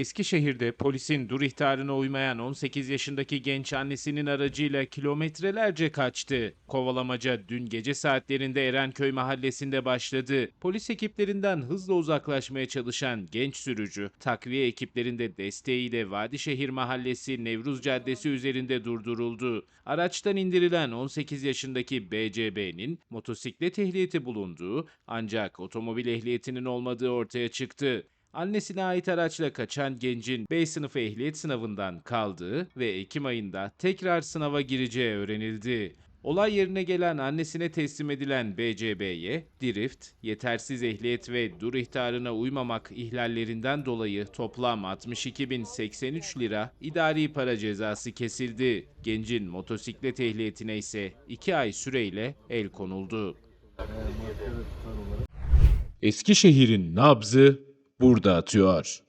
Eskişehir'de polisin dur ihtarına uymayan 18 yaşındaki genç annesinin aracıyla kilometrelerce kaçtı. Kovalamaca dün gece saatlerinde Erenköy mahallesinde başladı. Polis ekiplerinden hızla uzaklaşmaya çalışan genç sürücü, takviye ekiplerinde desteğiyle Vadişehir Mahallesi Nevruz Caddesi üzerinde durduruldu. Araçtan indirilen 18 yaşındaki BCB'nin motosiklet ehliyeti bulunduğu ancak otomobil ehliyetinin olmadığı ortaya çıktı. Annesine ait araçla kaçan gencin B sınıfı ehliyet sınavından kaldığı ve Ekim ayında tekrar sınava gireceği öğrenildi. Olay yerine gelen annesine teslim edilen BCB'ye drift, yetersiz ehliyet ve dur ihtarına uymamak ihlallerinden dolayı toplam 62.083 lira idari para cezası kesildi. Gencin motosiklet ehliyetine ise 2 ay süreyle el konuldu. Eskişehir'in nabzı burada atıyor.